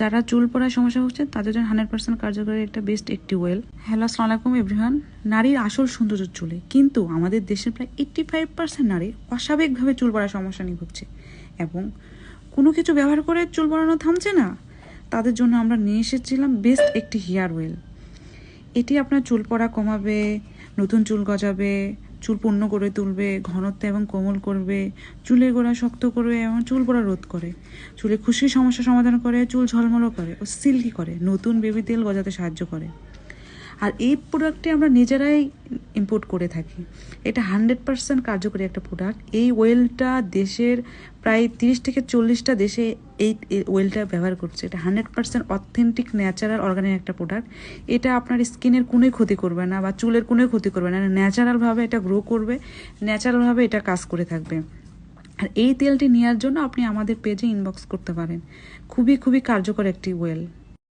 যারা চুল পড়ার সমস্যা হচ্ছে, তাদের জন্য হান্ড্রেড পার্সেন্ট কার্যকরী একটা বেস্ট একটি ওয়েল হ্যালো, আসসালামু আলাইকুম নারীর আসল সৌন্দর্য চুলে। কিন্তু আমাদের দেশের প্রায় এইট্টি ফাইভ পার্সেন্ট নারী অস্বাভাবিকভাবে চুল পড়ার সমস্যা নিয়ে ভুগছে। এবং কোনো কিছু ব্যবহার করে চুল পড়ানো থামছে না। তাদের জন্য আমরা নিয়ে এসেছিলাম বেস্ট একটি হেয়ার ওয়েল এটি আপনার চুল পড়া কমাবে, নতুন চুল গজাবে চুল পূর্ণ করে তুলবে, ঘনত্ব এবং কোমল করবে, চুলের গোড়া শক্ত করবে এবং চুল পড়া রোধ করে। চুলে খুশির সমস্যা সমাধান করে, চুল ঝলমলো করে ও সিল্কি করে। নতুন বেবি তেল গজাতে সাহায্য করে। আর এই প্রোডাক্টটি আমরা নিজেরাই ইম্পোর্ট করে থাকি। এটা হান্ড্রেড পার্সেন্ট কার্যকরী একটা প্রোডাক্ট এই ওয়েলটা দেশের প্রায় তিরিশ থেকে চল্লিশটা দেশে এই ওয়েলটা ব্যবহার করছে। এটা hundred percent authentic natural organic একটা প্রোডাক্ট এটা আপনার স্কিনের কোনোই ক্ষতি করবে না বা চুলের কোনোই ক্ষতি করবে না। ন্যাচারালভাবে এটা গ্রো করবে ন্যাচারালভাবে এটা কাজ করে থাকবে। আর এই তেলটি নেওয়ার জন্য আপনি আমাদের পেজে ইনবক্স করতে পারেন। খুবই খুবই কার্যকর একটি ওয়েল